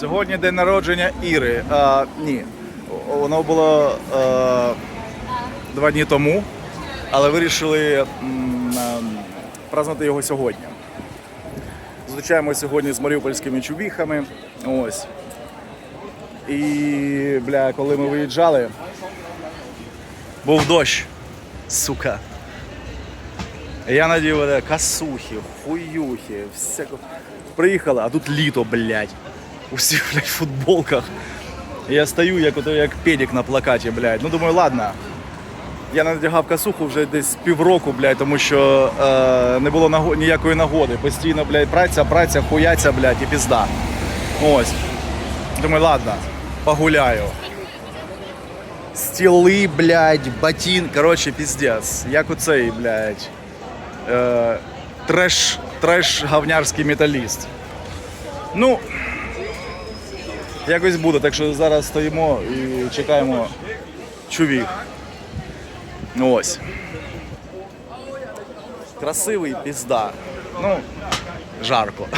Сьогодні день народження Іри. А, ні, воно було е, два дні тому, але вирішили м, е, його сьогодні. Зустрічаємося сьогодні з маріупольськими чубіхами. Ось. І, бля, коли ми виїжджали, був дощ. Сука. Я надів е, касухи, хуюхи, всяко. Приїхали, а тут літо, блядь. У всіх, блядь, футболках. Я стою, як, як педик на плакаті, блядь. Ну думаю, ладно. Я надягав касуху вже десь півроку, блядь, тому що е, не було наго- ніякої нагоди. Постійно, блядь, праця, праця, хуяця, блядь, і пізда. Ось. Думаю, ладно, погуляю. Стіли, блядь, ботин, коротше, піздець. Як оцей, блядь. Е, треш, треш говнярський металіст. Ну, якось буде, так що зараз стоїмо і чекаємо чувіх. Ну ось. Красивий пізда. Ну, жарко.